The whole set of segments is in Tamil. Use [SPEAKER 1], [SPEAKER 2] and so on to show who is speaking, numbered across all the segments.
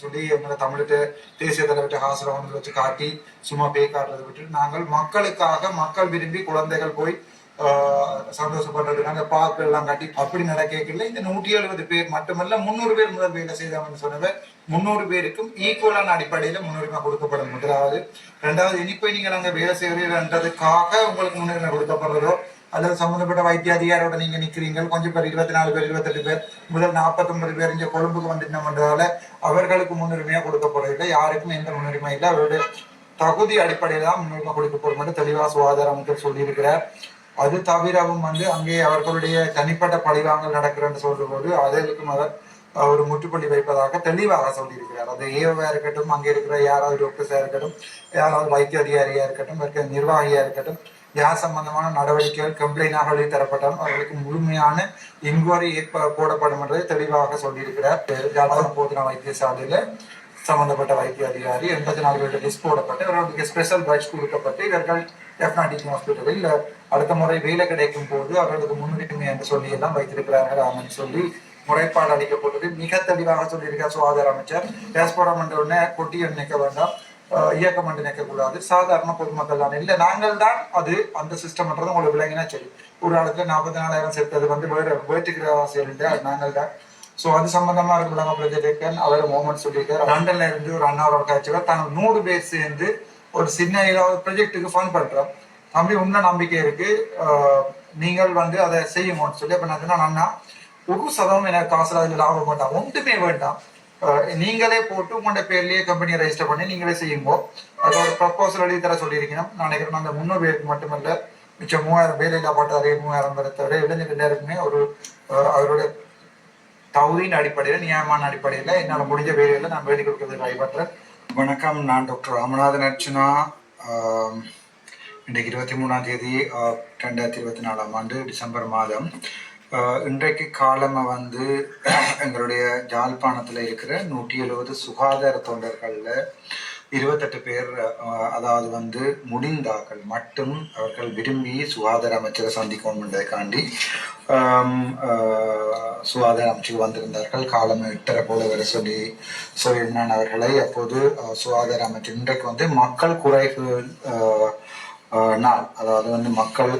[SPEAKER 1] சொல்லி எங்களை தமிழ்கிட்ட தேசிய தலைவர்கிட்ட ஹாசல வந்து வச்சு காட்டி சும்மா பேய் காட்டுறதை விட்டு நாங்கள் மக்களுக்காக மக்கள் விரும்பி குழந்தைகள் போய் சந்தோஷப்படுறது நாங்கள் பார்க்க எல்லாம் காட்டி அப்படி நடக்கல இந்த நூற்றி எழுபது பேர் மட்டுமல்ல முந்நூறு பேர் முதல் வேலை செய்தவங்க சொன்னவங்க முந்நூறு பேருக்கும் ஈக்குவலான அடிப்படையில் முன்னுரிமை கொடுக்கப்படும். முதலாவது. ரெண்டாவது இனிப்பை நீங்கள் அங்கே வேலை செய்கிறீர்கள்ன்றதுக்காக உங்களுக்கு முன்னுரிமை கொடுக்கப்படுறதோ அல்லது சம்பந்தப்பட்ட வைத்திய அதிகாரியோட நீங்க நிக்கிறீங்க. கொஞ்சம் பேர் இருபத்தி நாலு பேர் இருபத்தெட்டு பேர் முதல் நாற்பத்தொன்பது பேர் இங்க கொழும்புக்கு வந்துட்டோம்ன்றதால அவர்களுக்கு முன்னுரிமையா கொடுக்கப்படவில்லை யாருக்கும் எந்த முன்னுரிமை இல்லை. அவருடைய தகுதி அடிப்படையில் தான் முன்னுரிமை கொடுக்கப்படும் என்று தெளிவா சுகாதார அமைச்சர் சொல்லியிருக்கிறார். அது தவிரவும் வந்து அங்கே அவர்களுடைய தனிப்பட்ட பழிவாங்கல் நடக்கிறன்னு சொல்ற போது அதற்கும் அவர் ஒரு முற்றுப்புள்ளி வைப்பதாக தெளிவாக சொல்லியிருக்கிறார். அது ஏவா இருக்கட்டும் அங்கே இருக்கிற யாராவது டாக்டர்ஸா இருக்கட்டும் யாராவது வைத்திய அதிகாரியா இருக்கட்டும் இருக்கிற நிர்வாகியா இருக்கட்டும் யார் சம்பந்தமான நடவடிக்கைகள் கம்ப்ளைண்டாக வெளித்தரப்பட்டாலும் தரப்பட்டாலும் அவர்களுக்கு முழுமையான இன்கொயரி ஏற்ப போடப்படும் என்பதை தெளிவாக சொல்லியிருக்கிறார். ஜாதகம் போதின வைத்தியசாலையில சம்பந்தப்பட்ட வைத்திய அதிகாரி எண்பத்தி நாலு பேர் லிஸ்ட் போடப்பட்டு அவர்களுக்கு ஸ்பெஷல் பட்ஜ் கொடுக்கப்பட்டு இவர்கள் எஃப்னாடிக் ஹாஸ்பிட்டலில் அடுத்த முறை வேலை கிடைக்கும் போது அவர்களுக்கு முன்னுரிமை என்று சொல்லி எல்லாம் வைத்திருக்கிறார்கள் ஆமென்னு சொல்லி முறைப்பாடு அளிக்கப்பட்டது. மிக தெளிவாக சொல்லியிருக்கார் சுகாதார அமைச்சர். டேஸ்போரா என்ற உடனே கொட்டி நிற்க வேண்டாம். இயக்கம் என்று நினைக்கக்கூடாது. சாதாரண பொதுமக்கள் தான். இல்லை நாங்கள் தான் அது அந்த சிஸ்டம்ன்றது உங்களுக்கு விளங்கினா சரி. ஒரு ஆளுக்கு நாற்பத்தி நாலாயிரம் சேர்த்தது வந்து வேறு வேட்டுக்கிற செயல் அது நாங்கள் தான். ஸோ அது சம்பந்தமா இருக்கிறாங்க பிரஜேக்கன் அவர் மோமெண்ட் சொல்லியிருக்காரு. லண்டன்ல இருந்து ஒரு அண்ணாவோட காட்சியில் தாங்க நூறு பேர் சேர்ந்து ஒரு சின்ன ப்ரொஜெக்டுக்கு ஃபண்ட் பண்றோம். தம்பி உன்ன நம்பிக்கை இருக்கு. நீங்கள் வந்து அதை செய்யுமோன்னு சொல்லி அப்ப நான் சொன்னேன், அண்ணா ஒரு சதவீதம் எனக்கு காசுல அதில் லாபம் வேண்டாம். ஒன்றுமே வேண்டாம். நீங்களே போட்டு உங்களோட பேர்லயே கம்பெனியை ரெஜிஸ்டர் பண்ணி நீங்களே செய்யுங்க. அதோட ப்ரப்போசல் எழுதி தர சொல்லியிருக்கணும். நான் நினைக்கிறேன் அந்த முன்னூறு பேருக்கு மட்டுமல்ல மிச்சம் மூவாயிரம் வேலையில்லா பாட்டாளி மூவாயிரம் பேரை தவிர இளைஞர் எல்லாருக்குமே ஒரு அவரோட அவருடைய தகுதியின் அடிப்படையில் நியாயமான அடிப்படையில் என்னால் முடிஞ்ச வேலையில் நான் வேலை கொடுக்கறதுக்கு வழிபடுறேன் வணக்கம் நான் டாக்டர் ராமநாதன் அர்ச்சனா. ஆம், இன்றைக்கு இருபத்தி மூணாம் தேதி ஆஹ், ரெண்டாயிரத்தி இருபத்தி நாலாம் ஆண்டு டிசம்பர் மாதம். இன்றைக்கு காலமாக வந்து எங்களுடைய ஜாழ்ப்பாணத்தில் இருக்கிற நூற்றி எழுபது சுகாதார தொண்டர்களில் இருபத்தெட்டு பேர் அதாவது வந்து முடிந்தாக்கள் மட்டும் அவர்கள் விரும்பி சுகாதார அமைச்சரை சந்திக்கணும் சுகாதார அமைச்சர் வந்திருந்தார்கள். காலம் எட்டரை போல வர சொல்லி சொல்லியிருந்தான் அவர்களை. அப்போது சுகாதார அமைச்சர் இன்றைக்கு வந்து மக்கள் குறைகள் நாள். அதாவது வந்து மக்கள்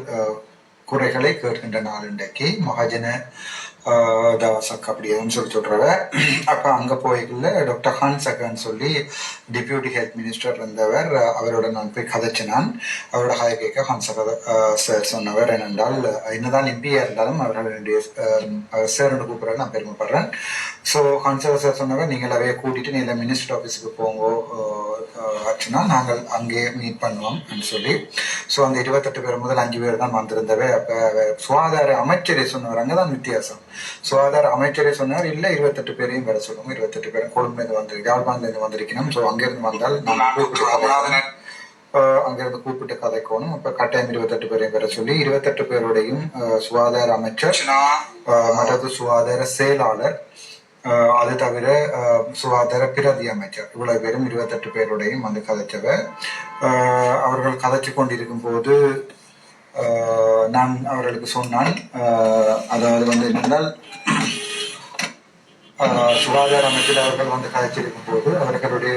[SPEAKER 1] குறைகளை கேட்கின்ற நாள் இன்றைக்கு. மகாஜன தவாசக் அப்படின்னு சொல்லி சொல்றவ அப்ப அங்க போய்க்குள்ள டாக்டர் ஹான்சகன்னு சொல்லி டெபியூட்டி ஹெல்த் மினிஸ்டர் இருந்தவர் அவரோட நான் போய் கதைச்சினான். அவரோட ஹாய் கேட்க ஹான்சக சார் சொன்னவர். என்னென்றால் என்னதான் எம்பியா இருந்தாலும் அவர்கள் என்னுடைய சார்னு கூப்பிட்றாரு நான் பெருமைப்படுறேன். ஸோ ஹான்சக சார் சொன்னவர் நீங்கள் கூட்டிகிட்டு கூட்டிட்டு மினிஸ்டர் ஆஃபீஸுக்கு போங்கோ ஆச்சுன்னா நாங்கள் அங்கே மீட் பண்ணுவோம் அப்படின்னு சொல்லி. ஸோ அந்த இருபத்தெட்டு பேர் முதல் அஞ்சு பேர் தான் வந்திருந்தவை அப்போ சுகாதார அமைச்சரே சொன்னவர். அங்கே தான் வித்தியாசம். சுகாதார அமைச்சரே சொன்னார் இல்லை இருபத்தெட்டு பேரையும் வர சொல்லுங்க இருபத்தெட்டு பேரும் கொழும்புலேருந்து வந்து யாழ்ப்பாணத்துலேருந்து வந்திருக்கணும். ஸோ அங்கேருந்து வந்தால் நான் அங்கிருந்து கூப்பிட்டு கதைக்கணும். அப்போ கட்டாயம் இருபத்தெட்டு பேரையும் வர சொல்லி இருபத்தெட்டு பேருடையும் சுகாதார அமைச்சர் மற்றது சுகாதார செயலாளர் அது தவிர சுகாதார பிரதி அமைச்சர். இவ்வளவு பேரும் இருபத்தெட்டு பேருடையும் வந்து கதைச்சவ ஆஹ் அவர்கள் கதைச்சு கொண்டிருக்கும் போது ஆஹ் நான் அவர்களுக்கு சொன்னான் அதாவது வந்து என்னென்றால் சுகாதார அமைச்சர் அவர்கள் வந்து கதைச்சிருக்கும் போது அவர்களுடைய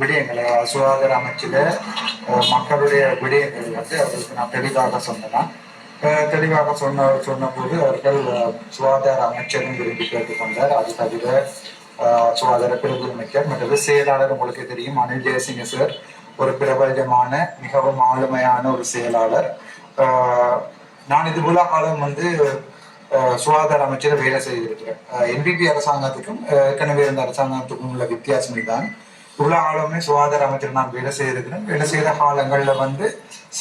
[SPEAKER 1] விடயங்களை சுகாதார அமைச்சில் மக்களுடைய விடயங்கள் வந்து அவர்களுக்கு நான் தெளிவாக சொன்னேன். தெளிவாக சொன்ன சொன்னபோது அவர்கள் சுகாதார அமைச்சரும் விரும்பி கேட்டுக்கொண்டார். அது தவிர சுகாதார பிரிவு அமைச்சர் மற்றது செயலாளர் உங்களுக்கு தெரியும் அனில் ஜெயசிங்க சார் ஒரு பிரபலமான மிகவும் ஆளுமையான ஒரு செயலாளர். நான் இது போல காலம் வந்து சுகாதார அமைச்சர் வேலை செய்திருக்கிறேன். என்பிபி அரசாங்கத்துக்கும் ஏற்கனவே இருந்த அரசாங்கத்துக்கும் உள்ள வித்தியாசம் தான் இவ்வளவு ஆளுமே சுகாதார அமைச்சர் நான் வேலை செய்திருக்கிறேன். வேலை செய்த காலங்களில் வந்து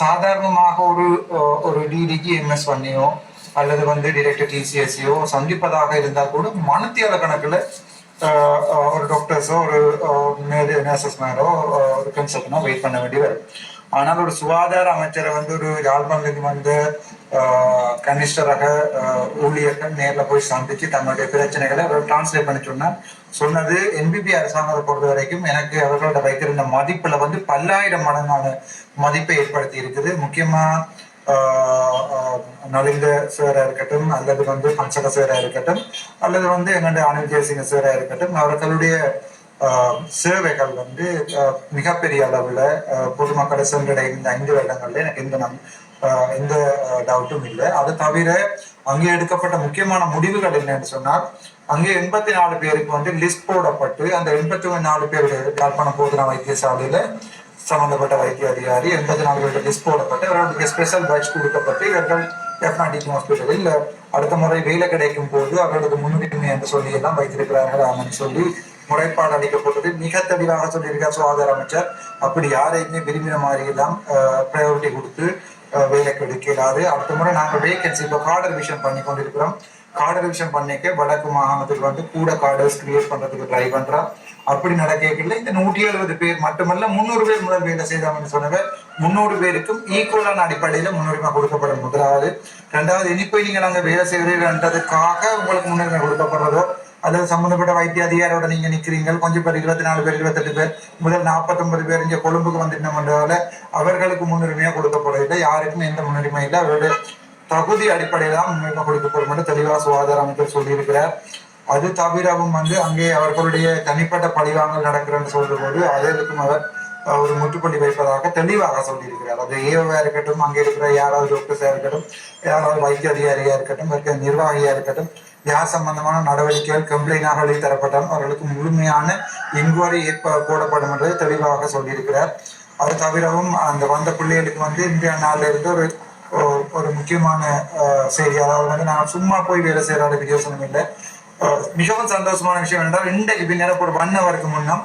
[SPEAKER 1] சாதாரணமாக ஒரு ஒரு டிடிக்கு எம்எஸ் பண்ணியோ அல்லது வந்து டிரெக்டர் டிசிஎஸ்சியோ சந்திப்பதாக இருந்தால் கூட மனத்தியால கணக்கில் ஒரு டாக்டர்ஸோ ஒரு நர்சஸ் மேரோ ஒரு கன்சல்டனோ வெயிட் பண்ண வேண்டி வரும். ஆனால் ஒரு சுகாதார அமைச்சரை வந்து ஒரு யாழ்ப்பாணத்துக்கு வந்து கனிஷ்டராக ஊழியர்கள் நேரில் போய் சந்திச்சு தங்களுடைய பிரச்சனைகளை அவர் டிரான்ஸ்லேட் பண்ணி சொன்னார். சொன்னது என்பிபி அரசாங்கத்தை பொறுத்த வரைக்கும் எனக்கு அவர்களோட வைத்திருந்த மதிப்புல வந்து பல்லாயிரம் மடங்கான மதிப்பை ஏற்படுத்தி இருக்குது. முக்கியமா நலிந்த சேரா இருக்கட்டும் அல்லது வந்து பஞ்சக சேரா இருக்கட்டும் அல்லது வந்து எங்களுடைய அனில் ஜெயசிங்க சேரா இருக்கட்டும் அவர்களுடைய சேவைகள் வந்து மிகப்பெரிய அளவில் பொதுமக்களை சென்றடையும் இந்த ஐந்து வருடங்கள்ல எனக்கு எந்த நம் எந்த டவுட்டும் இல்லை. அது தவிர அங்கே எடுக்கப்பட்ட முக்கியமான முடிவுகள் என்னன்னு சொன்னால் அங்கே எண்பத்தி நாலு பேருக்கு வந்து லிஸ்ட் போடப்பட்டு அந்த எண்பத்தி நாலு பேர் யாழ்ப்பாணம் போதுனா வைத்தியசாலையில சம்பந்தப்பட்ட வைத்திய அதிகாரி எண்பத்தி நாலு பேருக்கு லிஸ்ட் போடப்பட்டு அவர்களுக்கு ஸ்பெஷல் பேட்ச் கொடுக்கப்பட்டு இவர்கள் எஃப்னாடிக் ஹாஸ்பிட்டலில் அடுத்த முறை வேலை கிடைக்கும் போது அவர்களுக்கு முன்னுரிமை என்று சொல்லி எல்லாம் வைத்திருக்கிறார்கள் அப்படின்னு சொல்லி முறைப்பாடு அளிக்கப்பட்டது. மிக தெளிவாக சொல்லியிருக்கார் சுகாதார அமைச்சர். அப்படி யாரையுமே விரும்பின மாதிரி எல்லாம் ப்ரையாரிட்டி கொடுத்து வேலைக்கு எடுக்கிறாரு. அடுத்த முறை நாங்கள் வேகன்சி இப்போ கார்டு ரிவிஷன் பண்ணி கொண்டிருக்கிறோம். கார்டு ரிவிஷன் பண்ணிக்க வடக்கு மாகாணத்தில் வந்து கூட கார்டர்ஸ் கிரியேட் பண்றதுக்கு ட்ரை பண்றோம். அப்படி நடக்கல இந்த நூற்றி எழுபது பேர் மட்டுமல்ல முன்னூறு பேர் முதல் வேலை செய்தாங்கன்னு சொன்னவர் முன்னூறு பேருக்கும் ஈக்குவலான அடிப்படையில முன்னுரிமை கொடுக்கப்படும் முதலாவது. ரெண்டாவது இனிப்பை நீங்கள் நாங்க வேலை செய்கிறீர்கள்ன்றதுக்காக உங்களுக்கு முன்னுரிமை கொடுக்கப்படுறதோ அல்லது சம்பந்தப்பட்ட வைத்திய அதிகாரியோட நீங்க நிக்கிறீங்க. கொஞ்சம் பேர் இருபத்தி நாலு பேர் இருபத்தெட்டு பேர் முதல் நாற்பத்தொன்பது பேர் இங்க கொழும்புக்கு வந்துட்டோம்ன்றதால அவர்களுக்கு முன்னுரிமையா கொடுக்கப்படவில்லை யாருக்கும் எந்த முன்னுரிமை இல்லை. அவருடைய தகுதி அடிப்படையில் தான் முன்னுரிமை கொடுக்கப்படும் என்று தெளிவாக சுகாதார அமைச்சர் சொல்லியிருக்கிறார். அது தவிரவும் வந்து அங்கே அவர்களுடைய தனிப்பட்ட பழிவாங்கல் நடக்கிறன்னு சொல்ற போது அதற்கும் அவர் ஒரு முற்றுப்புள்ளி வைப்பதாக தெளிவாக சொல்லியிருக்கிறார். அது ஏவா இருக்கட்டும் அங்கே இருக்கிற யாராவது டாக்டர்ஸாக இருக்கட்டும் யாராவது வைத்திய அதிகாரியாக இருக்கட்டும் இருக்கிற நிர்வாகியாக இருக்கட்டும் யார் சம்பந்தமான நடவடிக்கைகள் கம்ப்ளைண்டாக தரப்பட்டாலும் அவர்களுக்கு முழுமையான இன்கொயரி ஏற்ப போடப்படும் என்று தெளிவாக சொல்லியிருக்கிறார். அது தவிரவும் அந்த வந்த பிள்ளைகளுக்கு வந்து இந்தியா நாளில் இருந்து ஒரு ஒரு முக்கியமான செய்தி. அதாவது வந்து நாங்கள் சும்மா போய் வேலை செய்கிற யோசனை இல்லை. மிகவும் சந்தோஷமான விஷயம் என்றால் இன்றைக்கு பின்னர் ஒரு ஒன் ஹவருக்கு முன்னம்